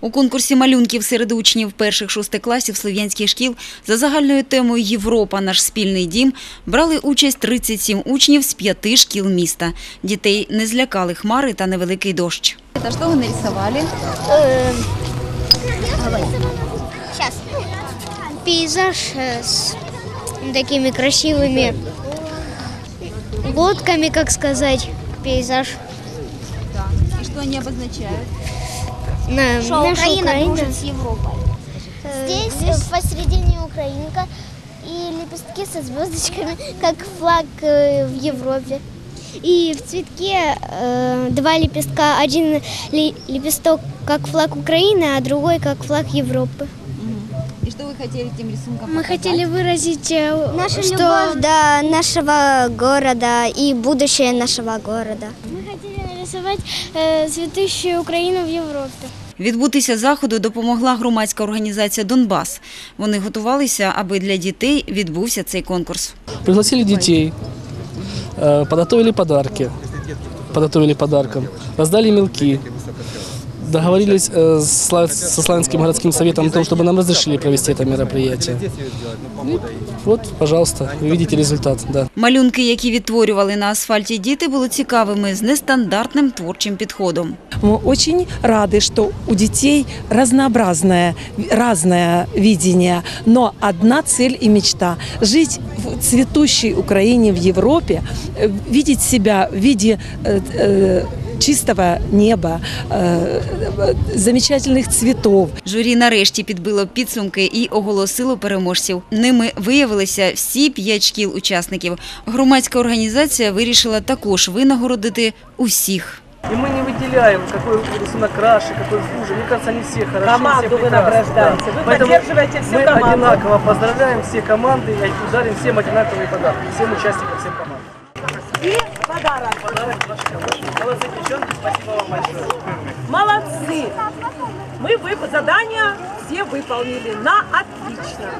У конкурсі малюнків серед учнів перших-шостих класів слов'янських шкіл за загальною темою «Європа. Наш спільний дім» брали участь 37 учнів з п'яти шкіл міста. Дітей не злякали хмари та невеликий дощ. Та що ви нарисували? Пейзаж э, с такими красивыми лодками, как сказать, пейзаж. І що вони обозначають? На, Что наша Украина, Украина. дружит с Европой. Здесь, э, посередине Украинка и лепестки со звездочками, как флаг э, в Европе. И в цветке э, два лепестка. Один ли- лепесток как флаг Украины, а другой как флаг Европы. І що ви хотіли тим рисунком Мы хотели выразить, э, Наша что любовь до нашего города и будущее нашего города. мы хотели нарисовать э, цветущую Украину в Европе. Відбутися заходу допомогла громадська організація «Донбас». Вони готувалися, аби для дітей відбувся цей конкурс. Пригласили детей, э, подготовили подарки, подготовили подарком, раздали мелки, договорились э, с Сла- со Славянским городским советом о том, чтобы нам разрешили провести это мероприятие. И вот, пожалуйста, вы видите результат, да. Малюнки, які відтворювали на асфальті діти, були цікавими з нестандартним творчим підходом. Мы очень рады, что у детей разнообразное, разное видение, но одна цель и мечта – жить в цветущей Украине, в Европе, э, видеть себя в виде э, э, чистого неба, э, э, замечательных цветов, Журі нарешті підбило підсумки і оголосило переможців. Ними виявилися всі п'ять шкіл учасників. Громадська організація вирішила також винагородити усіх. И мы не выделяем, какой рисунок краше, какой хуже. Мне кажется, они все хороши, Команду все вы прекрасны, награждаете. да. Вы Поэтому поддерживаете всю мы команду. одинаково поздравляем все команды и дарим всем одинаковые подарки, всем участникам, всем команд. И подарок. Подарок вашей команде. Молодцы, девчонки, спасибо вам большое. Молодцы. Мы вы задания все выполнили на отлично.